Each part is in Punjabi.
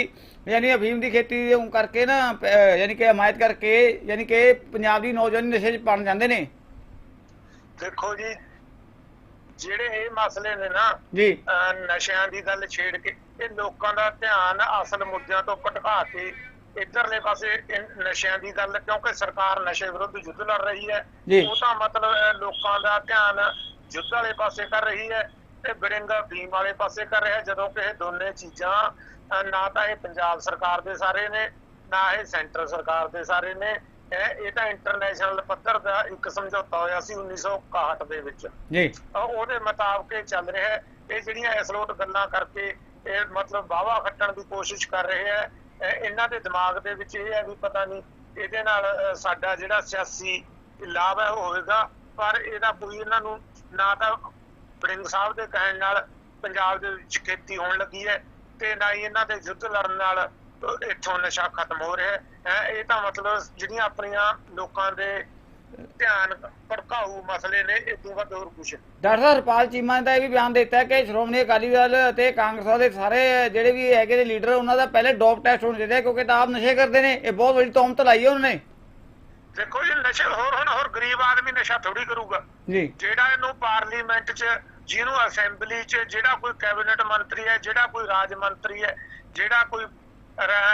ਯਾਨੀ ਅਫੀਮ ਦੀ ਖੇਤੀ ਦੇ ਕਰਕੇ ਨਾ ਯਾਨੀ ਕਿ ਹਮਾਇਤ ਕਰਕੇ ਯਾਨੀ ਕਿ ਪੰਜਾਬ ਦੀ ਨੌਜਵਾਨੀ ਨਸ਼ੇ 'ਚ ਪਣ ਜਾਂਦੇ ਨੇ। ਦੇਖੋ ਜੀ ਜਿਹੜੇ ਇਹ ਮਸਲੇ ਨੇ ਨਾ ਜੀ। ਨਸ਼ਿਆਂ ਦੀ ਗੱਲ ਛੇੜ ਕੇ ਇਹ ਲੋਕਾਂ ਦਾ ਧਿਆਨ ਅਸਲ ਮੁੱਦਿਆਂ ਤੋਂ ਭਟਕਾ ਕੇ ਇਧਰਲੇ ਪਾਸੇ ਨਸ਼ਿਆਂ ਦੀ ਗੱਲ ਕਿਉਂਕਿ ਸਰਕਾਰ ਨਸ਼ੇ ਵਿਰੁੱਧ ਯੁੱਧ ਲੜ ਰਹੀ ਹੈ। ਉਹ ਤਾਂ ਮਤਲਬ ਲੋਕਾਂ ਦਾ ਧਿਆਨ ਯੁੱਧ ਵਾਲੇ ਪਾਸੇ ਕਰ ਰਹੀ ਹੈ ਤੇ ਬਰਿੰਗਾ ਭੀਮ ਵਾਲੇ ਪਾਸੇ ਕਰ ਰਿਹਾ ਜਦੋਂ ਕਿ ਇਹ ਦੋਨੇ ਚੀਜ਼ਾਂ ਨਾ ਤਾਂ ਇਹ ਪੰਜਾਬ ਸਰਕਾਰ ਦੇ ਸਾਰੇ ਨੇ ਨਾ ਇਹ ਸੈਂਟਰ ਸਰਕਾਰ ਦੇ ਸਾਰੇ ਨੇ। ਇਹ ਇਹ ਤਾਂ ਇੰਟਰਨੈਸ਼ਨਲ ਪੱਧਰ ਦਾ ਇੱਕ ਸਮਝੌਤਾ ਹੋਇਆ ਸੀ 1961 ਦੇ ਵਿੱਚ। ਜੀ। ਉਹਦੇ ਮੁਤਾਬਕ ਇਹ ਚੱਲ ਰਿਹਾ ਹੈ। ਇਹ ਜਿਹੜੀਆਂ ਐਸਲੋਟ ਗੱਲਾਂ ਕਰਕੇ ਇਹ ਮਤਲਬ ਵਾਵਾ ਖੱਟਣ ਦੀ ਕੋਸ਼ਿਸ਼ ਕਰ ਰਹੇ ਹੈ ਇਹ- ਇਹਨਾਂ ਦੇ ਦਿਮਾਗ ਦੇ ਵਿੱਚ ਇਹ ਹੈ ਵੀ ਪਤਾ ਨਹੀਂ ਇਹਦੇ ਨਾਲ ਸਾਡਾ ਜਿਹੜਾ ਸਿਆਸੀ ਲਾਭ ਹੈ ਹੋਵੇਗਾ। ਪਰ ਇਹਦਾ ਕੋਈ ਇਹਨਾਂ ਨੂੰ ਨਾ ਤਾਂ ਬਰਿੰਗ ਸਾਹਿਬ ਦੇ ਕਹਿਣ ਨਾਲ ਪੰਜਾਬ ਦੇ ਵਿੱਚ ਖੇਤੀ ਹੋਣ ਲੱਗੀ ਹੈ। ਤੇ ਨਾ ਹੀ ਇਹਨਾਂ ਦੇ ਯੁੱਧ ਲੜਨ ਨਾਲ ਇੱਥੋਂ ਨਸ਼ਾ ਖਤਮ ਹੋ ਰਿਹਾ ਹੈ। ਇਹ ਤਾਂ ਮਤਲਬ ਜਿਹੜੀਆਂ ਆਪਣੀਆਂ ਲੋਕਾਂ ਦੇ ਧਿਆਨ ਭੜਕਾਊ ਮਸਲੇ ਨੇ ਇਹ ਤੋਂ ਵੱਧ ਹੋਰ ਨਹੀਂ। ਡਾਕਟਰ ਸਾਹਿਬ ਹਰਪਾਲ ਚੀਮਾ ਦਾ ਇਹ ਵੀ ਬਿਆਨ ਦਿੱਤਾ ਕਿ ਸ਼੍ਰੋਮਣੀ ਅਕਾਲੀ ਦਲ ਅਤੇ ਕਾਂਗਰਸ ਵਾਲੇ ਸਾਰੇ ਜਿਹੜੇ ਵੀ ਹੈਗੇ ਨੇ ਲੀਡਰ ਉਹਨਾਂ ਦਾ ਪਹਿਲੇ ਡੋਪ ਟੈਸਟ ਹੋਣਾ ਚਾਹੀਦਾ ਕਿਉਂਕਿ ਤਾਂ ਆਪ ਨਸ਼ੇ ਕਰਦੇ ਨੇ। ਇਹ ਬਹੁਤ ਵੱਡੀ ਤੌਮਤ ਲਾਈ ਹੈ ਉਹਨਾਂ ਨੇ। ਦੇਖੋ ਜੀ ਨਸ਼ੇ ਹੋਰ ਹੁਣ ਹੋਰ ਗਰੀਬ ਆਦਮੀ ਨਸ਼ਾ ਥੋੜੀ ਕਰੂਗਾ। ਜੀ। ਜਿਹੜਾ ਇਹਨੂੰ ਪਾਰਲੀਮੈਂਟ 'ਚ ਜਿਹਨੂੰ ਅਸੈਂਬਲੀ 'ਚ ਜਿਹੜਾ ਕੋਈ ਕੈਬਨਿਟ ਮੰਤਰੀ ਹੈ, ਜਿਹੜਾ ਕੋਈ ਰਾਜ ਮੰਤਰੀ ਹੈ, ਜਿਹੜਾ ਕੋਈ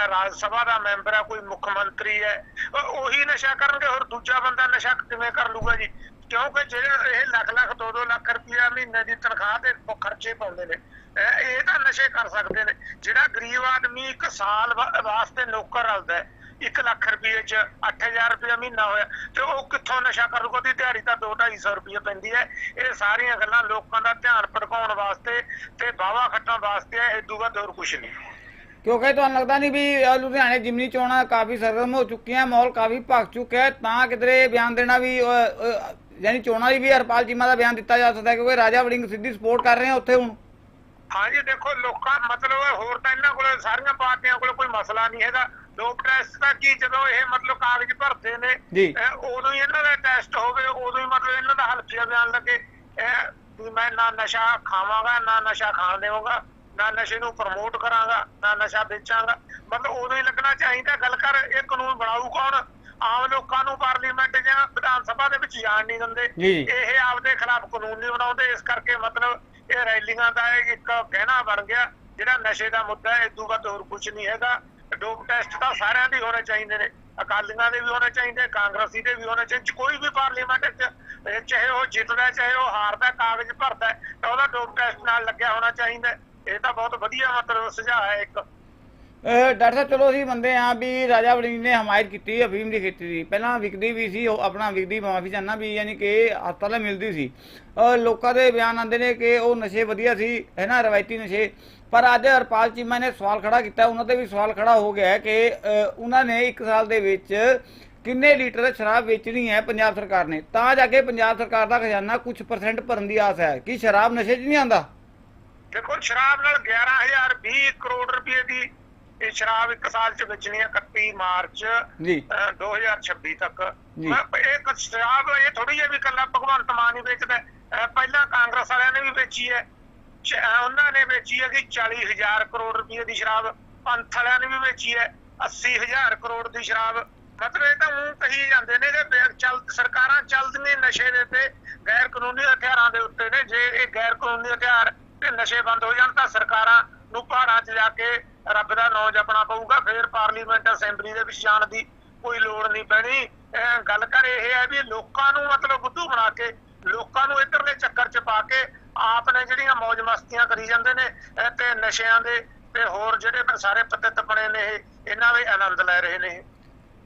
ਰਾਜ ਸਭਾ ਦਾ ਮੈਂਬਰ ਹੈ, ਕੋਈ ਮੁੱਖ ਮੰਤਰੀ ਹੈ, ਉਹੀ ਨਸ਼ਾ ਕਰਨਗੇ, ਹੋਰ ਦੂਜਾ ਬੰਦਾ ਨਸ਼ਾ ਕਿਵੇਂ ਕਰ ਲੂਗਾ ਜੀ? ਕਿਉਂਕਿ ਜਿਹੜੇ ਇਹ ਲੱਖ ਲੱਖ 2-2 ਲੱਖ ਰੁਪਇਆ ਮਹੀਨੇ ਦੀ ਤਨਖਾਹ ਤੇ ਖਰਚੇ ਪਾਉਂਦੇ ਨੇ। ਇਹ ਤਾਂ ਨਸ਼ੇ ਕਰ ਸਕਦੇ ਨੇ। ਜਿਹੜਾ ਗਰੀਬ ਆਦਮੀ ਇੱਕ ਸਾਲ ਵਾਸਤੇ ਨੌਕਰ ਰਲਦਾ ਹੈ 1 ਲੱਖ ਰੁਪਏ ਚ 8000 ਰੁਪਏ ਮਹੀਨਾ ਹੋਇਆ ਤੇ ਉਹ ਕਿੱਥੋਂ ਨਸ਼ਾ ਕਰੂਗਾ? ਉਹਦੀ ਦਿਹਾੜੀ ਤਾਂ 2-250 ਰੁਪਏ ਪੈਂਦੀ ਹੈ। ਇਹ ਸਾਰੀਆਂ ਗੱਲਾਂ ਲੋਕਾਂ ਦਾ ਧਿਆਨ ਭਟਕਾਉਣ ਵਾਸਤੇ ਤੇ ਬਾਵਾ ਖੱਟਣ ਵਾਸਤੇ ਹੈ ਇਦੋਂ ਵੱਧ ਹੋਰ ਕੁਝ ਨਹੀਂ। ਕਿਉਂਕਿ ਤੁਹਾਨੂੰ ਲੱਗਦਾ ਨਹੀਂ ਵੀ ਲੁਧਿਆਣੇ ਜਿਮਨੀ ਚੋਣਾਂ ਕਾਫੀ ਸਰਗਰਮ ਹੋ ਚੁੱਕੀਆਂ ਮਾਹੌਲ ਕਾਫੀ ਭਖ ਚੁੱਕਿਆ ਤਾਂ ਕਿਧਰੇ ਬਿਆਨ ਦੇਣਾ ਵੀ ਯਾਨੀ ਚੋਣਾਂ ਲਈ ਵੀ ਹਰਪਾਲ ਚੀਮਾ ਦਾ ਬਿਆਨ ਦਿੱਤਾ ਜਾ ਸਕਦਾ ਕਿਉਂਕਿ ਰਾਜਾ ਵੜਿੰਗ ਸਿੱਧੀ ਸਪੋਰਟ ਕਰ ਰਹੇ ਆ ਉੱਥੇ ਹੁਣ। ਹਾਂਜੀ ਦੇਖੋ ਲੋਕਾਂ ਮਤਲਬ ਹੋਰ ਤਾਂ ਇਹਨਾਂ ਕੋਲ ਸਾਰੀਆਂ ਪਾਰਟੀਆਂ ਕੋਲ ਕੋਈ ਮਸਲਾ ਨਹੀਂ ਹੈਗਾ। ਲੋਕ ਟੈਸਟ ਤਾਂ ਕੀ ਜਦੋਂ ਇਹ ਮਤਲਬ ਕਾਗਜ਼ ਭਰਦੇ ਨੇ ਉਦੋਂ ਹੀ ਇਹਨਾਂ ਦਾ ਟੈਸਟ ਹੋਵੇ ਉਦੋਂ ਹੀ ਮਤਲਬ ਇਹਨਾਂ ਦਾ ਹਲਫੀਆ ਬਿਆਨ ਲੱਗੇ। ਇਹ ਮੈਂ ਨਾ ਨਸ਼ਾ ਖਾਵਾਂਗਾ ਨਾ ਨਸ਼ਾ ਖਾਣ ਦੇਵਾਂਗਾ ਨਾ ਨਸ਼ੇ ਨੂੰ ਪ੍ਰਮੋਟ ਕਰਾਂਗਾ ਨਾ ਨਸ਼ਾ ਵੇਚਾਂਗਾ। ਮਤਲਬ ਉਦੋਂ ਹੀ ਲੱਗਣਾ ਚਾਹੀਦਾ ਗੱਲ ਕਰ ਇਹ ਕਾਨੂੰਨ ਬਣਾਊ ਕੌਣ? ਆਮ ਲੋਕਾਂ ਨੂੰ ਪਾਰਲੀਮੈਂਟ ਜਾਂ ਵਿਧਾਨ ਸਭਾ ਦੇ ਵਿੱਚ ਜਾਣ ਨਹੀਂ ਦਿੰਦੇ। ਇਹ ਆਪਦੇ ਖਿਲਾਫ ਕਾਨੂੰਨ ਨਹੀਂ ਬਣਾਉਂਦੇ ਇਸ ਕਰਕੇ ਮਤਲਬ ਇਹ ਰੈਲੀਆਂ ਦਾ ਇੱਕ ਕਹਿਣਾ ਬਣ ਗਿਆ ਜਿਹੜਾ ਨਸ਼ੇ ਦਾ ਮੁੱਦਾ ਹੈ ਇਦੋਂ ਵੱਧ ਹੋਰ ਕੁਝ ਨਹੀਂ ਹੈਗਾ। ਡੋਪ ਟੈਸਟ ਤਾਂ ਸਾਰਿਆਂ ਦੇ ਹੋਣੇ ਚਾਹੀਦੇ ਨੇ, ਅਕਾਲੀਆਂ ਦੇ ਵੀ ਹੋਣੇ ਚਾਹੀਦੇ, ਕਾਂਗਰਸੀ ਦੇ ਵੀ ਹੋਣੇ ਚਾਹੀਦੇ, ਕੋਈ ਵੀ ਪਾਰਲੀਮੈਂਟ ਵਿੱਚ ਚਾਹੇ ਉਹ ਜਿੱਤਦਾ, ਚਾਹੇ ਉਹ ਹਾਰਦਾ, ਕਾਗਜ਼ ਭਰਦਾ, ਤਾਂ ਉਹਦਾ ਡੋਪ ਟੈਸਟ ਨਾਲ ਲੱਗਿਆ ਹੋਣਾ ਚਾਹੀਦਾ। ਇਹ ਤਾਂ ਬਹੁਤ ਵਧੀਆ ਮਤਲਬ ਸੁਝਾਅ ਹੈ ਇੱਕ। ਡਾਕਟਰ ਸਾਹਿਬ ਚਲੋ ਅਸੀਂ ਮੰਨਦੇ ਹਾਂ ਵੀ ਰਾਜਾ ਵੜਿੰਗ ਨੇ ਹਮਾਇਤ ਕੀਤੀ ਅਫੀਮ ਦੀ ਖੇਤੀ ਦੀ। ਪਹਿਲਾਂ ਵਿਕਦੀ ਵੀ ਸੀ ਉਹ ਆਪਣਾ ਵਿਕਦੀ ਮਾਫੀ ਚਾਹਨਾ ਵੀ ਯਾਨੀ ਕਿ ਹਸਪਤਾਲਾਂ ਮਿਲਦੀ ਸੀ। ਲੋਕਾਂ ਦੇ ਬਿਆਨ ਆਉਂਦੇ ਨੇ ਕਿ ਉਹ ਨਸ਼ੇ ਵਧੀਆ ਸੀ ਹੈ ਨਾ ਰਵਾਇਤੀ ਨਸ਼ੇ। ਪਰ ਅੱਜ ਹਰਪਾਲ ਚੀਮਾ ਨੇ ਸਵਾਲ ਖੜਾ ਕੀਤਾ ਉਹਨਾਂ ਤੇ ਵੀ ਸਵਾਲ ਖੜਾ ਹੋ ਗਿਆ ਕਿ ਅਹ, ਉਹਨਾਂ ਨੇ 1 ਸਾਲ ਦੇ ਵਿੱਚ ਕਿੰਨੇ ਲੀਟਰ ਸ਼ਰਾਬ ਵੇਚਣੀ ਹੈ ਪੰਜਾਬ ਸਰਕਾਰ ਨੇ? ਤਾਂ ਜਾ ਕੇ ਪੰਜਾਬ ਸਰਕਾਰ ਦਾ ਖਜ਼ਾਨਾ ਕੁਝ ਪਰਸੈਂਟ ਭਰਨ ਦੀ ਆਸ ਹੈ। ਕਿ ਸ਼ਰਾਬ ਨਸ਼ੇ 'ਚ ਨਹੀਂ ਆਂਦਾ ਦੇਖੋ ਸ਼ਰਾਬ ਨਾਲ 11000 20 ਕਰੋੜ ਰੁਪਏ ਦੀ ਇਹ ਸ਼ਰਾਬ ਇੱਕ ਸਾਲ ਚ ਵੇਚਣੀ ਹੈ 31 ਮਾਰਚ ਜੀ। ਅਹ 2026 ਤੱਕ। ਮੈਂ ਇਹ ਸ਼ਰਾਬ ਇਹ ਥੋੜੀ ਜਿਹੀ ਵੀ ਕੱਲਾ ਭਗਵੰਤ ਮਾਨ ਹੀ ਵੇਚਦਾ ਪਹਿਲਾਂ ਕਾਂਗਰਸ ਵਾਲਿਆਂ ਨੇ ਵੀ ਵੇਚੀ ਹੈ। ਉਹਨਾਂ ਨੇ ਵੇਚੀ ਹੈ ਕਿ 40000 ਕਰੋੜ ਰੁਪਏ ਦੀ ਸ਼ਰਾਬ। ਪੰਥ ਵਾਲਿਆਂ ਨੇ ਵੀ ਵੇਚੀ ਹੈ 80000 ਕਰੋੜ ਦੀ ਸ਼ਰਾਬ। ਮਤਲਬ ਇਹ ਤਾਂ ਉਹ ਕਹੀ ਜਾਂਦੇ ਨੇ ਕਿ ਚੱਲ ਸਰਕਾਰਾਂ ਚੱਲਦੀਆਂ ਨਸ਼ੇ ਦੇ ਤੇ ਗੈਰ ਕਾਨੂੰਨੀ ਹਥਿਆਰਾਂ ਦੇ ਉੱਤੇ ਨੇ। ਜੇ ਇਹ ਗੈਰ ਕਾਨੂੰਨੀ ਹਥਿਆਰ ਤੇ ਨਸ਼ੇ ਬੰਦ ਹੋ ਜਾਣ ਤਾਂ ਸਰਕਾਰਾਂ ਨੂੰ ਪਹਾੜਾਂ 'ਚ ਜਾ ਕੇ ਰੱਬ ਦਾ ਨਾਮ ਜਪਣਾ ਪਊਗਾ, ਫੇਰ ਪਾਰਲੀਮੈਂਟ ਅਸੈਂਬਲੀ ਦੇ ਵਿੱਚ ਜਾਣ ਦੀ ਕੋਈ ਲੋੜ ਨਹੀਂ ਪੈਣੀ ਗੱਲ ਕਰ ਇਹ ਹੈ ਵੀ ਲੋਕਾਂ ਨੂੰ ਮਤਲਬ ਬੁੱਧੂ ਬਣਾ ਕੇ, ਲੋਕਾਂ ਨੂੰ ਇੱਧਰਲੇ ਚੱਕਰ 'ਚ ਪਾ ਕੇ ਆਪ ਨੇ ਜਿਹੜੀਆਂ ਮौज ਮਸਤੀਆਂ ਕਰੀ ਜਾਂਦੇ ਨੇ ਤੇ ਨਸ਼ਿਆਂ ਦੇ ਤੇ ਹੋਰ ਜਿਹੜੇ ਸਾਰੇ ਪਤਿਤ ਬਣੇ ਨੇ ਇਹਨਾਂ ਦੇ ਆਨੰਦ ਲੈ ਰਹੇ ਨੇ ਇਹ।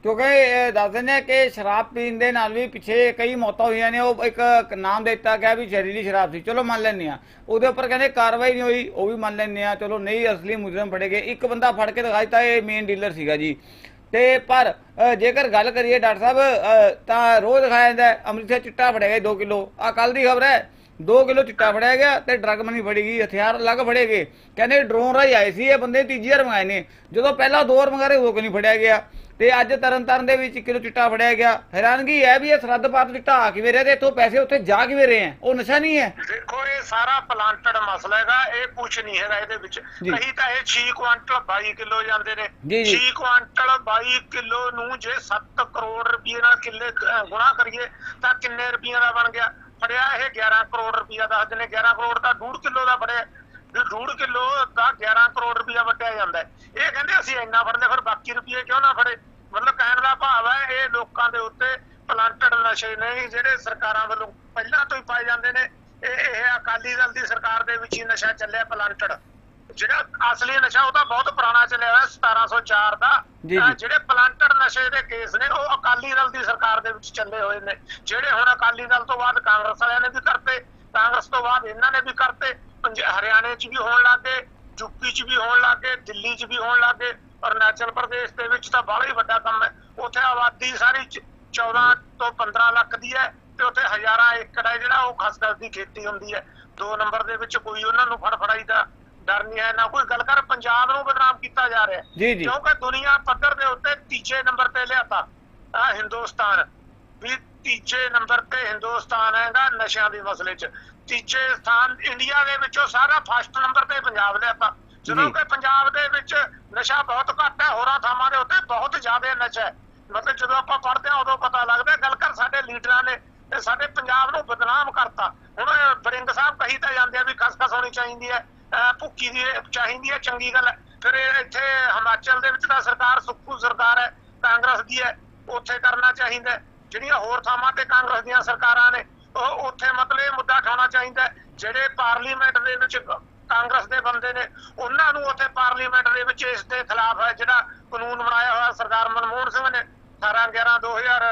ਕਿਉਂਕਿ, ਇਹ ਦਿੰਦੇ ਨੇ ਕਿ ਸ਼ਰਾਬ ਪੀਣ ਦੇ ਨਾਲ ਵੀ ਪਿੱਛੇ ਕਈ ਮੌਤਾਂ ਹੋਈਆਂ ਨੇ, ਉਹ ਇੱਕ ਨਾਮ ਦਿੱਤਾ ਗਿਆ ਵੀ ਜ਼ਹਿਰੀਲੀ ਸ਼ਰਾਬ ਸੀ। ਚਲੋ ਮੰਨ ਲੈਂਦੇ ਆ। ਉਹਦੇ ਉੱਪਰ ਕਹਿੰਦੇ ਕਾਰਵਾਈ ਨਹੀਂ ਹੋਈ, ਉਹ ਵੀ ਮੰਨ ਲੈਂਦੇ ਆ। ਚਲੋ ਨਹੀਂ, ਅਸਲੀ ਮੁਜਰਮ ਫੜੇ ਗਏ। ਇੱਕ ਬੰਦਾ ਫੜ ਕੇ ਦਿਖਾ ਦਿੱਤਾ, ਇਹ ਮੇਨ ਡੀਲਰ ਸੀਗਾ ਜੀ। ਤੇ ਪਰ ਜੇਕਰ ਗੱਲ ਕਰੀਏ ਡਾਕਟਰ ਸਾਹਿਬ ਤਾਂ ਰੋਜ਼ ਦਿਖਾਇਆ ਜਾਂਦਾ ਅੰਮ੍ਰਿਤਸਰ ਚਿੱਟਾ ਫੜਿਆ ਗਿਆ 2 ਕਿਲੋ। ਆ ਕੱਲ ਦੀ ਖਬਰ ਹੈ। 2 ਕਿਲੋ ਚਿੱਟਾ ਫੜਿਆ ਗਿਆ ਤੇ ਡਰਗ ਮਨੀ ਫੜੀ ਗਈ ਹਥਿਆਰ ਅਲੱਗ ਫੜੇ ਗਏ। ਕਹਿੰਦੇ ਡਰੋਨ ਰਾਹੀਂ ਆਏ ਸੀ ਇਹ ਬੰਦੇ ਤੀਜੀ ਵਾਰ ਮੰਗਾਏ ਨੇ। ਜਦੋਂ ਪਹਿਲਾਂ ਦੋ ਵਾਰ ਮੰਗਾ ਰਹੇ ਉਦੋਂ ਕਿਉਂ ਨਹੀਂ ਫੜਿਆ ਗਿਆ। ਤੇ ਅੱਜ ਤਰਨਤਾਰਨ ਦੇ ਵਿੱਚ 1 ਕਿਲੋ ਚਿੱਟਾ ਫੜਿਆ ਗਿਆ। ਹੈਰਾਨਗੀ ਹੈ ਵੀ ਇਹ ਸਰਹੱਦ ਪਾਰ ਚਿੱਟਾ ਆ ਕਿਵੇਂ ਰਿਹਾ ਤੇ ਇੱਥੋਂ ਪੈਸੇ ਉੱਥੇ ਜਾ ਕਿਵੇਂ ਰਹੇ ਆ? ਉਹ ਨਸ਼ਾ ਨਹੀਂ ਹੈ। ਦੇਖੋ ਇਹ ਸਾਰਾ ਪਲਾਂਟਡ ਮਸਲਾ ਹੈਗਾ ਇਹ ਕੁਝ ਨਹੀਂ ਹੈਗਾ ਇਹਦੇ ਵਿੱਚ। ਕਹੀ ਤਾਂ ਇਹ 6 ਕੁਆਂਟਲ 22 ਕਿਲੋ ਜਾਂਦੇ ਨੇ। ਜੀ, ਜੀ। 6 ਕੁਆਂਟਲ 22 ਕਿਲੋ ਨੂੰ ਜੇ 7 ਕਰੋੜ ਰੁਪਏ ਨਾਲ ਕਿੱਲੇ ਗੁਣਾ ਕਰੀਏ ਤਾਂ ਕਿੰਨੇ ਰੁਪਈਆਂ ਦਾ ਬਣ ਗਿਆ? ਫੜਿਆ ਇਹ 11 ਕਰੋੜ ਰੁਪਇਆ ਦੱਸਦੇ ਨੇ 11 ਕਰੋੜ ਦਾ 2 ਕਿਲੋ ਦਾ ਫੜਿਆ। ਡੂੜ ਕਿਲੋ ਦਾ 11 ਕਰੋੜ ਰੁਪਇਆ ਵਟਿਆ ਜਾਂਦਾ ਹੈ। ਇਹ ਕਹਿੰਦੇ ਅਸੀਂ ਇੰਨਾ ਫੜਦੇ ਫਿਰ ਬਾਕੀ ਰੁਪਈਏ ਕਿਉਂ ਨਾ ਫੜੇ? ਮਤਲਬ ਕਹਿਣ ਦਾ ਭਾਵ ਹੈ, ਇਹ ਲੋਕਾਂ ਦੇ ਉੱਤੇ ਪਲਾਂਟਡ ਨਸ਼ੇ ਨੇ, ਜਿਹੜੇ ਸਰਕਾਰਾਂ ਵੱਲੋਂ ਪਹਿਲਾਂ ਤੋਂ ਹੀ ਪਾਏ ਜਾਂਦੇ ਨੇ। ਇਹ ਇਹ ਅਕਾਲੀ ਦਲ ਦੀ ਸਰਕਾਰ ਦੇ ਵਿੱਚ ਹੀ ਨਸ਼ਾ ਚੱਲਿਆ ਪਲਾਂਟਡ ਜਿਹੜਾ ਅਸਲੀ ਨਸ਼ਾ ਉਹ ਤਾਂ ਬਹੁਤ ਪੁਰਾਣਾ ਚੱਲਿਆ ਹੋਇਆ 1704 ਦਾ। ਜਿਹੜੇ ਪਲਾਂਟਡ ਨਸ਼ੇ ਦੇ ਕੇਸ ਨੇ ਉਹ ਅਕਾਲੀ ਦਲ ਦੀ ਸਰਕਾਰ ਦੇ ਵਿੱਚ ਚੱਲੇ ਹੋਏ ਨੇ। ਜਿਹੜੇ ਹੁਣ ਅਕਾਲੀ ਦਲ ਤੋਂ ਬਾਅਦ ਕਾਂਗਰਸ ਵਾਲਿਆਂ ਨੇ ਵੀ ਕਰਤੇ ਕਾਂਗਰਸ ਤੋਂ ਬਾਅਦ ਇਹਨਾਂ ਨੇ ਵੀ ਕਰਤੇ। ਹਰਿਆਣੇ 'ਚ ਵੀ ਹੋਣ ਲੱਗੇ ਯੂਪੀ 'ਚ ਵੀ ਹੋਣ ਲੱਗੇ ਦਿੱਲੀ 'ਚ ਵੀ ਹੋਣ ਲੱਗੇ ਅਰੁਣਾਚਲ ਪ੍ਰਦੇਸ਼ ਦੇ ਵਿੱਚ ਤਾਂ ਬੜਾ ਹੀ ਵੱਡਾ ਕੰਮ ਹੈ। ਉੱਥੇ ਆਬਾਦੀ ਸਾਰੀ ਚ- 14 ਤੋਂ 15 ਲੱਖ ਦੀ ਹੈ ਤੇ ਉੱਥੇ ਹਜ਼ਾਰਾਂ ਏਕੜ ਹੈ ਜਿਹੜਾ ਉਹ ਖਸਖਸ ਦੀ ਖੇਤੀ ਹੁੰਦੀ ਹੈ। ਦੋ ਨੰਬਰ ਦੇ ਵਿੱਚ ਕੋਈ ਉਹਨਾਂ ਨੂੰ ਫੜਫੜਾਈ ਦਾ ਡਰ ਨਹੀਂ ਹੈ ਨਾ ਕੋਈ ਗੱਲ ਕਰ ਪੰਜਾਬ ਨੂੰ ਬਦਨਾਮ ਕੀਤਾ ਜਾ ਰਿਹਾ ਹੈ। ਕਿਉਂਕਿ ਦੁਨੀਆ ਪੱਧਰ ਦੇ ਉੱਤੇ ਤੀਜੇ ਨੰਬਰ ਤੇ ਲਿਆਤਾ ਆ ਹਿੰਦੁਸਤਾਨ। ਵੀ ਤੀਜੇ ਨੰਬਰ ਤੇ ਹਿੰਦੁਸਤਾਨ ਹੈਗਾ ਨਸ਼ਿਆਂ ਦੇ ਮਸਲੇ 'ਚ। ਤੀਜੇ ਸਥਾਨ ਇੰਡੀਆ ਦੇ ਵਿੱਚੋਂ ਸਾਰਾ ਫਸਟ ਨੰਬਰ ਤੇ ਪੰਜਾਬ ਲਿਆਤਾ। ਜਦੋਂ। ਕਿ ਪੰਜਾਬ ਦੇ ਵਿੱਚ ਨਸ਼ਾ ਬਹੁਤ ਘੱਟ ਹੈ ਹੋਰਾਂ ਥਾਵਾਂ ਦੇ ਉੱਤੇ ਬਹੁਤ ਜ਼ਿਆਦਾ ਨਸ਼ਾ ਹੈ। ਮਤਲਬ ਜਦੋਂ ਆਪਾਂ ਪੜ੍ਹਦੇ ਹਾਂ ਉਦੋਂ ਪਤਾ ਲੱਗਦਾ ਗੱਲ ਕਰ ਸਾਡੇ ਲੀਡਰਾਂ ਨੇ ਤੇ ਸਾਡੇ ਪੰਜਾਬ ਨੂੰ ਬਦਨਾਮ ਕਰਤਾ। ਹੁਣ ਬਰਿੰਗ ਸਾਹਿਬ ਕਹੀ ਤਾਂ ਜਾਂਦੇ ਆ ਵੀ ਖਸਖਸ ਹੋਣੀ ਚਾਹੀਦੀ ਹੈ। ਭੁੱਕੀ ਦੀ ਚਾਹੀਦੀ ਹੈ ਚੰਗੀ ਗੱਲ ਹੈ ਫਿਰ ਇੱਥੇ ਹਿਮਾਚਲ ਦੇ ਵਿੱਚ ਤਾਂ ਸਰਕਾਰ ਸੁੱਖੂ ਸਰਕਾਰ ਹੈ ਕਾਂਗਰਸ ਦੀ ਹੈ ਉੱਥੇ ਕਰਨਾ ਚਾਹੀਦਾ ਜਿਹੜੀਆਂ ਹੋਰ ਥਾਵਾਂ ਤੇ ਕਾਂਗਰਸ ਦੀਆਂ ਸਰਕਾਰਾਂ ਨੇ, ਉਹ ਉੱਥੇ ਮਤਲਬ ਇਹ ਮੁੱਦਾ ਉਠਾਉਣਾ ਚਾਹੀਦਾ ਜਿਹੜੇ ਪਾਰਲੀਮੈਂਟ ਦੇ ਵਿੱਚ ਕਾਂਗਰਸ ਦੇ ਬੰਦੇ ਨੇ, ਉਹਨਾਂ ਨੂੰ ਉੱਥੇ ਪਾਰਲੀਮੈਂਟ ਦੇ ਵਿੱਚ ਇਸ ਦੇ ਖਿਲਾਫ ਹੈ ਜਿਹੜਾ ਕਾਨੂੰਨ ਬਣਾਇਆ ਹੋਇਆ ਸਰਦਾਰ ਮਨਮੋਹਨ ਸਿੰਘ ਨੇ 18 11 2000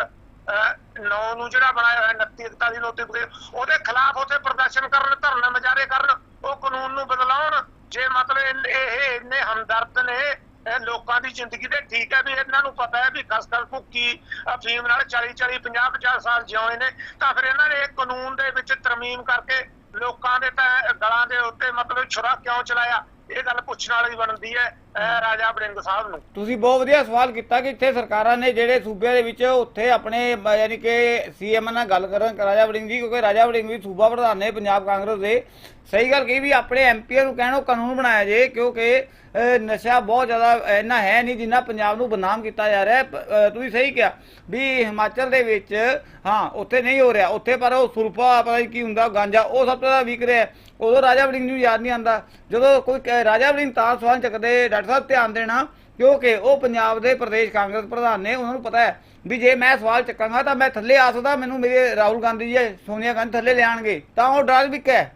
9 ਨੂੰ ਜਿਹੜਾ ਬਣਾਇਆ ਹੋਇਆ 29 41 ਨੋਟੀਫਿਕੇਸ਼ਨ ਉਹਦੇ ਖਿਲਾਫ ਉੱਥੇ ਪ੍ਰਦਰਸ਼ਨ ਕਰਨ, ਧਰਨਾ ਮੁਜ਼ਾਹਰੇ ਕਰਨ ਉਹ ਕਾਨੂੰਨ ਨੂੰ ਬਦਲਾਉਣ। ਜੇ ਮਤਲਬ ਇਹ ਇੰਨੇ ਹਮਦਰਦ ਨੇ ਇਹ ਲੋਕਾਂ ਦੀ ਜ਼ਿੰਦਗੀ ਤੇ ਠੀਕ ਹੈ ਵੀ ਇਹਨਾਂ ਨੂੰ ਪਤਾ ਹੈ ਵੀ ਖਸਖਸ ਭੁੱਕੀ ਅਫੀਮ ਨਾਲ 40 40 50 50 ਸਾਲ ਜਿਉਏ ਨੇ ਤਾਂ ਫਿਰ ਇਹਨਾਂ ਨੇ ਇਹ ਕਾਨੂੰਨ ਦੇ ਵਿੱਚ ਤਰਮੀਮ ਕਰਕੇ ਲੋਕਾਂ ਦੇ ਤਾਂ ਗਲਾਂ ਦੇ ਉੱਤੇ ਮਤਲਬ ਛੁਰਾ ਕਿਉਂ ਚਲਾਇਆ? ਇਹ ਗੱਲ ਪੁੱਛਣ ਵਾਲੀ ਬਣਦੀ ਹੈ ਰਾਜਾ ਬੜਿੰਗ ਸਾਹਿਬ ਨੂੰ। ਤੁਸੀਂ ਬਹੁਤ ਵਧੀਆ ਸਵਾਲ ਕੀਤਾ ਕਿ ਇੱਥੇ ਸਰਕਾਰਾਂ ਨੇ ਜਿਹੜੇ ਸੂਬਿਆਂ ਦੇ ਵਿੱਚ ਉੱਥੇ ਆਪਣੇ ਯਾਨੀ ਕਿ ਸੀਐਮ ਨਾਲ ਗੱਲ ਕਰਨ ਰਾਜਾ ਵੜਿੰਗ ਜੀ ਕਿਉਂਕਿ ਰਾਜਾ ਵੜਿੰਗ ਵੀ ਸੂਬਾ ਪ੍ਰਧਾਨ ਨੇ ਪੰਜਾਬ ਕਾਂਗਰਸ ਦੇ ਸਹੀ ਗੱਲ ਕਹੀ ਵੀ ਆਪਣੇ ਐਮਪੀਆਂ ਨੂੰ ਕਹਿਣੋ ਕਾਨੂੰਨ ਬਣਾਇਆ ਜੇ, ਕਿਉਂਕਿ ਨਸ਼ਾ ਬਹੁਤ ਜ਼ਿਆਦਾ ਇੰਨਾ ਹੈ ਨਹੀਂ ਜਿੰਨਾ ਪੰਜਾਬ ਨੂੰ ਬਦਨਾਮ ਕੀਤਾ ਜਾ ਰਿਹਾ ਤੁਸੀਂ ਸਹੀ ਕਿਹਾ ਵੀ ਹਿਮਾਚਲ ਦੇ ਵਿੱਚ, ਹਾਂ, ਉੱਥੇ ਨਹੀਂ ਹੋ ਰਿਹਾ। ਉੱਥੇ ਪਰ ਉਹ ਸੁਰਪਾ, ਪਤਾ ਕੀ ਹੁੰਦਾ, ਗਾਂਜਾ, ਉਹ ਸਭ ਤੋਂ ਜ਼ਿਆਦਾ ਵਿਕ ਰਿਹਾ ਉਦੋਂ ਰਾਜਾ ਵੜਿੰਗ ਨੂੰ ਯਾਦ ਨਹੀਂ ਆਉਂਦਾ। ਜਦੋਂ ਕੋਈ ਕਹਿ- ਰਾਜਾ ਵੜਿੰਗ ਤਾਂ ਸਵਾਲ ਚੱਕਦੇ, ਡਾਕਟਰ ਸਾਹਿਬ ਧਿਆਨ ਦੇਣਾ, ਕਿਉਂਕਿ ਉਹ ਪੰਜਾਬ ਦੇ ਪ੍ਰਦੇਸ਼ ਕਾਂਗਰਸ ਪ੍ਰਧਾਨ ਨੇ, ਉਹਨਾਂ ਨੂੰ ਪਤਾ ਹੈ ਵੀ ਜੇ ਮੈਂ ਸਵਾਲ ਚੱਕਾਂਗਾ ਤਾਂ ਮੈਂ ਥੱਲੇ ਆ ਸਕਦਾ, ਮੈਨੂੰ ਮੇਰੇ ਰਾਹੁਲ ਗਾਂਧੀ ਜੀ ਸੋਨੀਆ ਗਾਂਧੀ ਥੱਲੇ ਲਿਆਣਗੇ ਤਾਂ ਉਹ ਡਰਗ ਵਿਕ ਹੈ।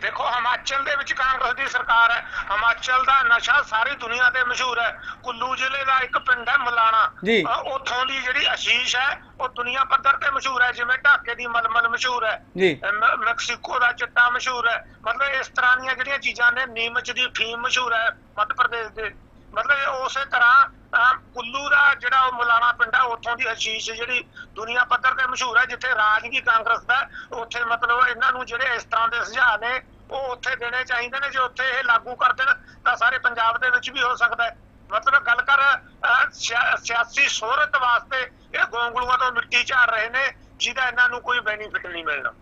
ਦੇਖੋ ਹਿਮਾਚਲ ਦੇ ਵਿੱਚ ਕਾਂਗਰਸ ਦੀ ਸਰਕਾਰ ਹੈ। ਹਿਮਾਚਲ ਦਾ ਨਸ਼ਾ ਸਾਰੀ ਦੁਨੀਆ ਤੇ ਮਸ਼ਹੂਰ ਹੈ। ਕੁੱਲੂ ਜ਼ਿਲ੍ਹੇ ਦਾ ਇੱਕ ਪਿੰਡ ਹੈ ਮਲਾਣਾ। ਉੱਥੋਂ ਦੀ ਜਿਹੜੀ ਅਸ਼ੀਸ਼ ਹੈ ਉਹ ਦੁਨੀਆ ਪੱਧਰ ਤੇ ਮਸ਼ਹੂਰ ਹੈ ਜਿਵੇਂ ਢਾਕੇ ਦੀ ਮਲਮਲ ਮਸ਼ਹੂਰ ਹੈ। ਮੈਕਸੀਕੋ ਦਾ ਚਿੱਟਾ ਮਸ਼ਹੂਰ ਹੈ। ਮਤਲਬ ਇਸ ਤਰ੍ਹਾਂ ਦੀਆਂ ਜਿਹੜੀਆਂ ਚੀਜ਼ਾਂ ਨੇ ਨੀਮਚ ਦੀ ਫੀਮ ਮਸ਼ਹੂਰ ਹੈ ਮੱਧ ਪ੍ਰਦੇਸ਼ ਦੇ। ਮਤਲਬ ਉਸੇ ਤਰ੍ਹਾਂ ਕੁੱਲੂ ਦਾ ਜਿਹੜਾ ਉਹ ਮੁਲਾਣਾ ਪਿੰਡ ਹੈ ਉੱਥੋਂ ਦੀ ਅਸ਼ੀਸ਼ ਜਿਹੜੀ ਦੁਨੀਆ ਪੱਧਰ ਤੇ ਮਸ਼ਹੂਰ ਹੈ ਜਿੱਥੇ ਰਾਜ ਕੀ ਕਾਂਗਰਸ ਦਾ ਉੱਥੇ ਮਤਲਬ ਇਹਨਾਂ ਨੂੰ ਜਿਹੜੇ ਇਸ ਤਰ੍ਹਾਂ ਦੇ ਸੁਝਾਅ ਨੇ, ਉਹ ਉੱਥੇ ਦੇਣੇ ਚਾਹੀਦੇ ਨੇ, ਜੇ ਉੱਥੇ ਇਹ ਲਾਗੂ ਕਰ ਦੇਣ, ਤਾਂ ਸਾਰੇ ਪੰਜਾਬ ਦੇ ਵਿੱਚ ਵੀ ਹੋ ਸਕਦਾ ਹੈ। ਮਤਲਬ ਗੱਲ ਕਰ ਸਿਆਸੀ ਸ਼ੋਹਰਤ ਵਾਸਤੇ ਇਹ ਗੋਂਗਲੂਆਂ ਤੋਂ ਮਿੱਟੀ ਝਾੜ ਰਹੇ ਨੇ, ਜਿਹਦਾ ਇਹਨਾਂ ਨੂੰ ਕੋਈ ਬੈਨੀਫਿਟ ਨਹੀਂ ਮਿਲਣਾ।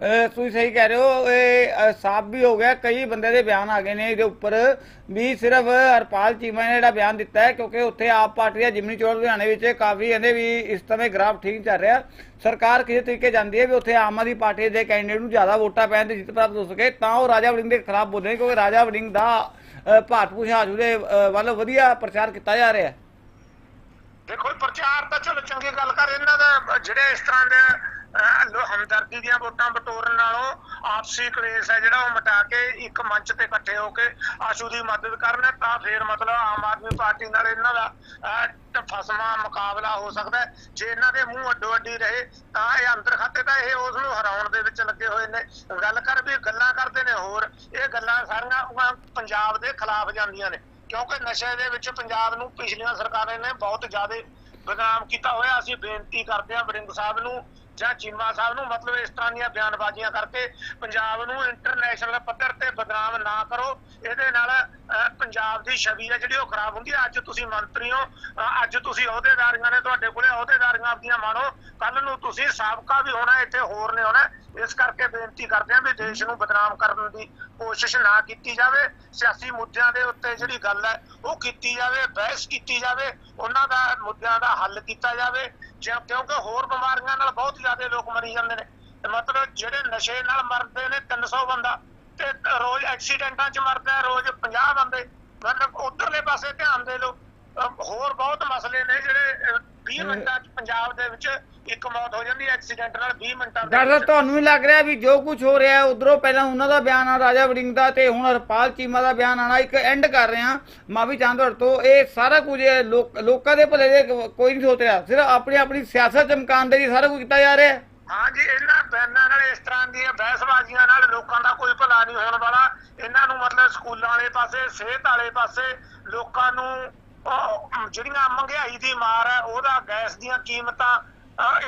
ਤੁਸੀਂ ਸਹੀ ਕਹਿ ਰਹੇ ਹੋ, ਇਹ ਸਾਫ਼ ਵੀ ਹੋ ਗਿਆ, ਕਈ ਬੰਦੇ ਦੇ ਬਿਆਨ ਆ ਗਏ ਨੇ ਇਹਦੇ ਉੱਪਰ, ਵੀ ਸਿਰਫ ਹਰਪਾਲ ਚੀਮਾ ਨੇ ਜਿਹੜਾ ਬਿਆਨ ਦਿੱਤਾ ਹੈ, ਕਿਉਂਕਿ ਉੱਥੇ ਆਪ ਪਾਰਟੀ ਦਾ ਜਿਮਨੀ ਚੋਣ ਲੁਧਿਆਣੇ ਵਿੱਚ, ਕਾਫੀ ਕਹਿੰਦੇ ਵੀ ਇਸ ਸਮੇਂ ਗ੍ਰਾਫ ਠੀਕ ਚੱਲ ਰਿਹਾ। ਸਰਕਾਰ ਕਿਸੇ ਤਰੀਕੇ ਜਾਂਦੀ ਹੈ ਵੀ ਉੱਥੇ ਆਮ ਆਦਮੀ ਪਾਰਟੀ ਦੇ ਕੈਂਡੀਡੇਟ ਨੂੰ ਜ਼ਿਆਦਾ ਵੋਟਾਂ ਪੈਣ ਤੇ ਜਿੱਤ ਪ੍ਰਾਪਤ ਹੋ ਸਕੇ, ਤਾਂ ਉਹ ਰਾਜਾ ਵੜਿੰਗ ਦੇ ਖਿਲਾਫ ਬੋਲਦੇ ਕਿਉਂਕਿ ਰਾਜਾ ਵੜਿੰਗ ਦਾ ਭਾਰਤ ਭੂਸ਼ਾਜੂ ਦੇ ਵੱਲ ਵਧੀਆ ਪ੍ਰਚਾਰ ਕੀਤਾ ਜਾ ਰਿਹਾ ਹੈ। ਦੇਖੋ ਪ੍ਰਚਾਰ ਤਾਂ ਚਲੋ ਚੰਗੀ ਗੱਲ ਕਰ, ਇਹਨਾਂ ਦਾ ਜਿਹੜੇ ਇਸ ਤਰ੍ਹਾਂ ਦੇ ਅਹ, ਦੀਆਂ ਵੋਟਾਂ ਬਟੋਰਨ ਨਾਲੋਂ ਆਪਸੀ ਕਲੇਸ਼ ਹੈ ਜਿਹੜਾ ਉਹ ਮਿਟਾ ਕੇ ਇੱਕ ਮੰਚ ਤੇ ਇਕੱਠੇ ਹੋ ਕੇ ਆਸ਼ੂ ਦੀ ਮਦਦ ਕਰਨ ਤਾਂ ਫੇਰ ਮਤਲਬ ਆਮ ਆਦਮੀ ਪਾਰਟੀ ਨਾਲ ਇਹਨਾਂ ਦਾ ਅਹ, ਮੁਕਾਬਲਾ ਹੋ ਸਕਦਾ ਜੇ ਇਹਨਾਂ ਦੇ ਮੂੰਹ ਅੱਡੋ ਅੱਡੀ ਰਹੇ ਤਾਂ ਇਹ ਅੰਦਰ ਖਾਤੇ ਤਾਂ ਇਹ ਉਸ ਨੂੰ ਹਰਾਉਣ ਦੇ ਵਿੱਚ ਲੱਗੇ ਹੋਏ ਨੇ। ਗੱਲ ਕਰ ਵੀ ਗੱਲਾਂ ਕਰਦੇ ਨੇ ਹੋਰ ਇਹ ਗੱਲਾਂ ਸਾਰੀਆਂ ਪੰਜਾਬ ਦੇ ਖਿਲਾਫ ਜਾਂਦੀਆਂ ਨੇ। ਕਿਉਂਕਿ ਨਸ਼ੇ ਦੇ ਵਿੱਚ ਪੰਜਾਬ ਨੂੰ ਪਿਛਲੀਆਂ ਸਰਕਾਰਾਂ ਨੇ ਬਹੁਤ ਜ਼ਿਆਦਾ ਬਦਨਾਮ ਕੀਤਾ ਹੋਇਆ। ਅਸੀਂ ਬੇਨਤੀ ਕਰਦੇ ਹਾਂ ਵਰਿੰਗ ਸਾਹਿਬ ਨੂੰ ਜਾਂ ਚੀਮਾ ਸਾਹਿਬ ਨੂੰ ਮਤਲਬ ਇਸ ਤਰ੍ਹਾਂ ਦੀਆਂ ਬਿਆਨਬਾਜ਼ੀਆਂ ਕਰਕੇ ਪੰਜਾਬ ਨੂੰ ਇੰਟਰਨੈਸ਼ਨਲ ਪੱਧਰ ਤੇ ਬਦਨਾਮ ਨਾ ਕਰੋ। ਇਹਦੇ ਨਾਲ ਪੰਜਾਬ ਦੀ ਛਵੀ ਹੈ ਜਿਹੜੀ ਉਹ ਖਰਾਬ ਹੁੰਦੀ ਹੈ। ਅੱਜ ਤੁਸੀਂ ਮੰਤਰੀ ਹੋ ਅੱਜ ਤੁਸੀਂ ਅਹੁਦੇਦਾਰੀਆਂ ਨੇ ਤੁਹਾਡੇ ਕੋਲੇ ਅਹੁਦੇਦਾਰੀਆਂ ਆਪਦੀਆਂ ਮਾਣੋ। ਕੱਲ ਨੂੰ ਤੁਸੀਂ ਸਾਬਕਾ ਵੀ ਹੋਣਾ, ਇੱਥੇ ਹੋਰ ਨੇ ਹੋਣਾ। ਇਸ ਕਰਕੇ ਬੇਨਤੀ ਕਰਦੇ ਹਾਂ ਵੀ ਦੇਸ਼ ਨੂੰ ਬਦਨਾਮ ਕਰਨ ਦੀ ਕੋਸ਼ਿਸ਼ ਨਾ ਕੀਤੀ ਜਾਵੇ। ਸਿਆਸੀ ਮੁੱਦਿਆਂ ਦੇ ਉੱਤੇ ਜਿਹੜੀ ਗੱਲ ਹੈ, ਉਹ ਕੀਤੀ ਜਾਵੇ, ਬਹਿਸ ਕੀਤੀ ਜਾਵੇ। ਉਹਨਾਂ ਦਾ ਮੁੱਦਿਆਂ ਦਾ ਹੱਲ ਕੀਤਾ ਜਾਵੇ। ਜਾਂ ਕਿਉਂਕਿ ਹੋਰ ਬਿਮਾਰੀਆਂ ਨਾਲ ਬਹੁਤ ਜ਼ਿਆਦਾ ਲੋਕ ਮਰੀ ਜਾਂਦੇ ਨੇ। ਤੇ ਮਤਲਬ ਜਿਹੜੇ ਨਸ਼ੇ ਨਾਲ ਮਰਦੇ ਨੇ 300 ਬੰਦਾ, ਤੇ ਰੋਜ਼ ਐਕਸੀਡੈਂਟਾਂ 'ਚ ਮਰਦਾ, ਰੋਜ਼ 50 ਬੰਦੇ, ਮਤਲਬ ਉਧਰਲੇ ਪਾਸੇ ਧਿਆਨ ਦੇ ਲਓ। ਹੋਰ ਬਹੁਤ ਮਸਲੇ ਨੇ ਜਿਹੜੇ 20 ਮਿੰਟਾਂ 'ਚ ਪੰਜਾਬ ਦੇ ਵਿੱਚ ਇੱਕ ਮੌਤ ਹੋ ਜਾਂਦੀ ਹੈ ਐਕਸੀਡੈਂਟ ਨਾਲ 20 ਮਿੰਟਾਂ ਦੇ ਡਾਕਟਰ ਵਿੱਚ। ਤੁਹਾਨੂੰ ਵੀ ਲੱਗ ਰਿਹਾ ਵੀ ਜੋ ਕੁਝ ਹੋ ਰਿਹਾ ਉਧਰੋਂ ਪਹਿਲਾਂ ਉਹਨਾਂ ਦਾ ਬਿਆਨ ਆ ਰਾਜਾ ਵੜਿੰਗ ਦਾ ਤੇ ਹੁਣ ਹਰਪਾਲ ਚੀਮਾ ਦਾ ਬਿਆਨ ਆਣਾ ਇੱਕ ਐਂਡ ਕਰ ਰਹੇ ਹਾਂ। ਮਾਵੀ ਚਾਂਦਵੜ ਤੋਂ ਇਹ ਸਾਰਾ ਕੁਝ ਇਹ ਲੋਕ- ਲੋਕਾਂ ਦੇ ਭਲੇ ਦੇ ਕੋਈ ਨਹੀਂ ਸੋਚ ਰਿਹਾ। ਸਿਰਫ ਆਪਣੀ ਆਪਣੀ ਸਿਆਸਤ ਚਮਕਾਉਣ ਦੇ ਲਈ ਸਾਰਾ ਕੁਝ ਕੀਤਾ ਜਾ ਰਿਹਾ। ਹੈ ਹਾਂ ਜੀ ਇਹਨਾਂ ਬੈਨਾਂ ਨਾਲ ਇਸ ਤਰ੍ਹਾਂ ਦੀਆਂ ਬਹਿਸਬਾਜ਼ੀਆਂ ਨਾਲ ਲੋਕਾਂ ਦਾ ਕੋਈ ਭਲਾ ਨਹੀਂ ਹੋਣ ਵਾਲਾ। ਇਹਨਾਂ ਨੂੰ ਮਤਲਬ ਸਕੂਲਾਂ ਵਾਲੇ ਪਾਸੇ ਸਿਹਤ ਵਾਲੇ ਪਾਸੇ ਲੋਕਾਂ ਨੂੰ ਉਹ ਜਿਹੜੀਆਂ ਮਹਿੰਗਾਈ ਦੀ ਮਾਰ ਹੈ, ਉਹਦਾ ਗੈਸ ਦੀਆਂ ਕੀਮਤਾਂ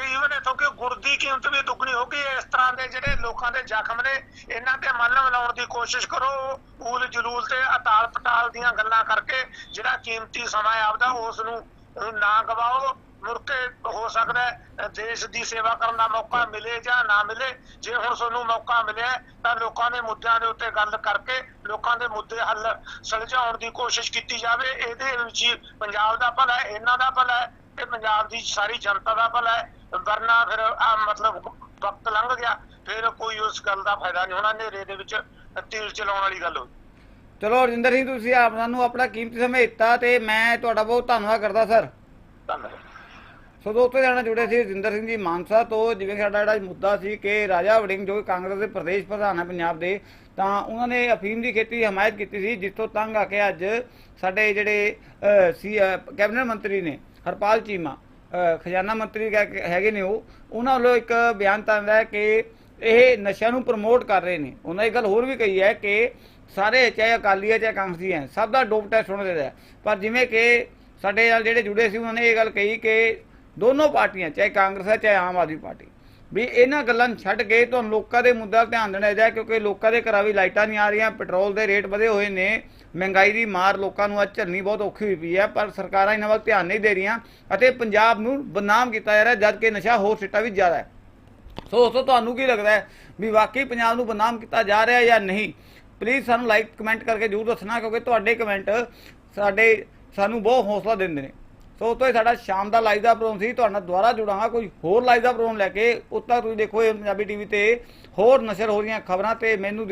ਈਵਨ ਇਥੋਂ ਕਿ ਗੁੜ ਦੀ ਕੀਮਤ ਵੀ ਦੁੱਗਣੀ ਹੋ ਗਈ ਇਸ ਤਰ੍ਹਾਂ ਦੇ ਜਿਹੜੇ ਲੋਕਾਂ ਦੇ ਜ਼ਖਮ ਨੇ, ਇਹਨਾਂ ਤੇ ਮੱਲ ਮਿਲਾਉਣ ਦੀ ਕੋਸ਼ਿਸ਼ ਕਰੋ ਊਲ ਜਲੂਲ ਤੇ ਅਤਾਲ ਪਟਾਲ ਦੀਆਂ ਗੱਲਾਂ ਕਰਕੇ ਜਿਹੜਾ ਕੀਮਤੀ ਸਮਾਂ ਆਪਦਾ, ਉਸ ਨੂੰ ਨਾ ਗਵਾਓ। ਮੁੜ ਕੇ ਹੋ ਸਕਦਾ ਹੈ ਦੇਸ਼ ਦੀ ਸੇਵਾ ਕਰਨ ਦਾ ਮੌਕਾ ਮਿਲੇ ਜਾਂ ਨਾ ਮਿਲੇ। ਜੇ ਹੁਣ ਤੁਹਾਨੂੰ ਮੌਕਾ ਮਿਲਿਆ ਤਾਂ ਲੋਕਾਂ ਦੇ ਮੁੱਦਿਆਂ ਦੇ ਉੱਤੇ ਗੱਲ ਕਰਕੇ ਲੋਕਾਂ ਦੇ ਮੁੱਦੇ ਹੱਲ ਸੁਲਝਾਉਣ ਦੀ ਕੋਸ਼ਿਸ਼ ਕੀਤੀ ਜਾਵੇ। ਇਹਦੇ ਵਿੱਚ ਪੰਜਾਬ ਦਾ ਭਲਾ ਹੈ ਇਹਨਾਂ ਦਾ ਭਲਾ ਹੈ ਤੇ ਪੰਜਾਬ ਦੀ ਸਾਰੀ ਜਨਤਾ ਦਾ ਭਲਾ ਹੈ। ਵਰਨਾ ਫਿਰ ਆ ਮਤਲਬ ਵਕਤ ਲੰਘ ਗਿਆ ਫਿਰ ਕੋਈ ਉਸ ਗੱਲ ਦਾ ਫਾਇਦਾ ਨਹੀਂ ਹੋਣਾ ਹਨੇਰੇ ਦੇ ਵਿੱਚ ਤੀਰ ਚਲਾਉਣ ਵਾਲੀ ਗੱਲ ਹੋਈ। ਚਲੋ ਰਜਿੰਦਰ ਸਿੰਘ ਤੁਸੀਂ ਆਪ ਸਾਨੂੰ ਆਪਣਾ ਕੀਮਤੀ ਸਮਾਂ ਦਿੱਤਾ ਤੇ ਮੈਂ ਤੁਹਾਡਾ ਬਹੁਤ ਧੰਨਵਾਦ ਕਰਦਾ ਸਰ। ਧੰਨਵਾਦ। ਸੋ ਦੋਸਤੋ ਜਾਣਾ ਜੁੜੇ ਸੀ ਰਜਿੰਦਰ ਸਿੰਘ ਜੀ ਮਾਨਸਾ ਤੋਂ, ਜਿਵੇਂ ਸਾਡਾ ਜਿਹੜਾ ਮੁੱਦਾ ਸੀ ਕਿ ਰਾਜਾ ਵੜਿੰਗ ਜੋ ਕਾਂਗਰਸ ਦੇ ਪ੍ਰਦੇਸ਼ ਪ੍ਰਧਾਨ ਹੈ ਪੰਜਾਬ ਦੇ, ਤਾਂ ਉਹਨਾਂ ਨੇ ਅਫੀਮ ਦੀ ਖੇਤੀ ਦੀ ਹਮਾਇਤ ਕੀਤੀ ਸੀ, ਜਿਸ ਤੋਂ ਤੰਗ ਆ ਕੇ ਅੱਜ ਸਾਡੇ ਜਿਹੜੇ ਸੀ ਕੈਬਨਿਟ ਮੰਤਰੀ ਨੇ, ਹਰਪਾਲ ਚੀਮਾ ਖਜ਼ਾਨਾ ਮੰਤਰੀ ਕਹਿ ਹੈਗੇ ਨੇ ਉਹ, ਉਹਨਾਂ ਵੱਲੋਂ ਇੱਕ ਬਿਆਨ ਤਾਂਦਾ ਹੈ ਕਿ ਇਹ ਨਸ਼ਿਆਂ ਨੂੰ ਪ੍ਰਮੋਟ ਕਰ ਰਹੇ ਨੇ। ਉਹਨਾਂ ਇਹ ਗੱਲ ਹੋਰ ਵੀ ਕਹੀ ਹੈ ਕਿ ਸਾਰੇ ਚਾਹੇ ਅਕਾਲੀ ਹੈ, ਚਾਹੇ ਕਾਂਗਰਸੀ ਹੈ, ਸਭ ਦਾ ਡੋਪ ਟੈਸਟ ਹੋਣਾ ਚਾਹੀਦਾ ਹੈ। ਪਰ ਜਿਵੇਂ ਕਿ ਸਾਡੇ ਨਾਲ ਜਿਹੜੇ ਜੁੜੇ ਸੀ, ਉਹਨਾਂ ਨੇ ਇਹ ਗੱਲ ਕਹੀ ਕਿ ਦੋਨੋਂ ਪਾਰਟੀਆਂ, ਚਾਹੇ ਕਾਂਗਰਸ ਹੈ, ਚਾਹੇ ਆਮ ਆਦਮੀ ਪਾਰਟੀ। ਵੀ ਇਹਨਾਂ ਗੱਲਾਂ ਨੂੰ ਛੱਡ ਕੇ ਤੁਹਾਨੂੰ ਲੋਕਾਂ ਦੇ ਮੁੱਦਾ ਧਿਆਨ ਦੇਣਾ ਚਾਹੀਦਾ ਕਿਉਂਕਿ ਲੋਕਾਂ ਦੇ ਘਰਾਂ ਵੀ ਲਾਈਟਾਂ ਨਹੀਂ ਆ ਰਹੀਆਂ, ਪੈਟਰੋਲ ਦੇ ਰੇਟ ਵਧੇ ਹੋਏ ਨੇ, ਮਹਿੰਗਾਈ ਦੀ ਮਾਰ ਲੋਕਾਂ ਨੂੰ ਅੱਜ ਝੱਲਣੀ ਬਹੁਤ ਔਖੀ ਹੋਈ ਪਈ ਹੈ, ਪਰ ਸਰਕਾਰਾਂ ਇਹਨਾਂ ਵੱਲ ਧਿਆਨ ਨਹੀਂ ਦੇ ਰਹੀਆਂ ਅਤੇ ਪੰਜਾਬ ਨੂੰ ਬਦਨਾਮ ਕੀਤਾ ਜਾ ਰਿਹਾ ਜਦ ਕਿ ਨਸ਼ਾ ਹੋਰ ਸਿੱਟਾ ਵੀ ਜ਼ਿਆਦਾ ਹੈ। ਸੋ ਦੋਸਤੋ, ਤੁਹਾਨੂੰ ਕੀ ਲੱਗਦਾ ਹੈ ਵੀ ਵਾਕਈ ਪੰਜਾਬ ਨੂੰ ਬਦਨਾਮ ਕੀਤਾ ਜਾ ਰਿਹਾ ਜਾਂ ਨਹੀਂ? ਪਲੀਜ਼ ਸਾਨੂੰ ਲਾਈਕ ਕਮੈਂਟ ਕਰਕੇ ਜਰੂਰ ਦੱਸਣਾ, ਕਿਉਂਕਿ ਤੁਹਾਡੇ ਕਮੈਂਟ ਸਾਡੇ ਸਾਨੂੰ ਬਹੁਤ ਹੌਸਲਾ ਦਿੰਦੇ ਨੇ। ਸੋ ਤੋਂ ਹੀ ਸਾਡਾ ਸ਼ਾਮ ਦਾ ਲਾਈਵ ਦਾ ਪ੍ਰੋਗਰਾਮ ਸੀ, ਤੁਹਾਡੇ ਨਾਲ ਦੁਬਾਰਾ ਜੁੜਾਂਗਾ, ਕੋਈ ਹੋਰ ਲਾਈਵ ਦਾ ਪ੍ਰੋਗਰਾਮ ਲੈ ਕੇ। ਉੱਤਰ ਤੁਸੀਂ ਦੇਖੋ ਇਹ ਪੰਜਾਬੀ ਟੀਵੀ ਤੇ ਹੋਰ ਨਸ਼ਰ ਹੋ ਰਹੀਆਂ ਖਬਰਾਂ ਤੇ ਮੈਨੂੰ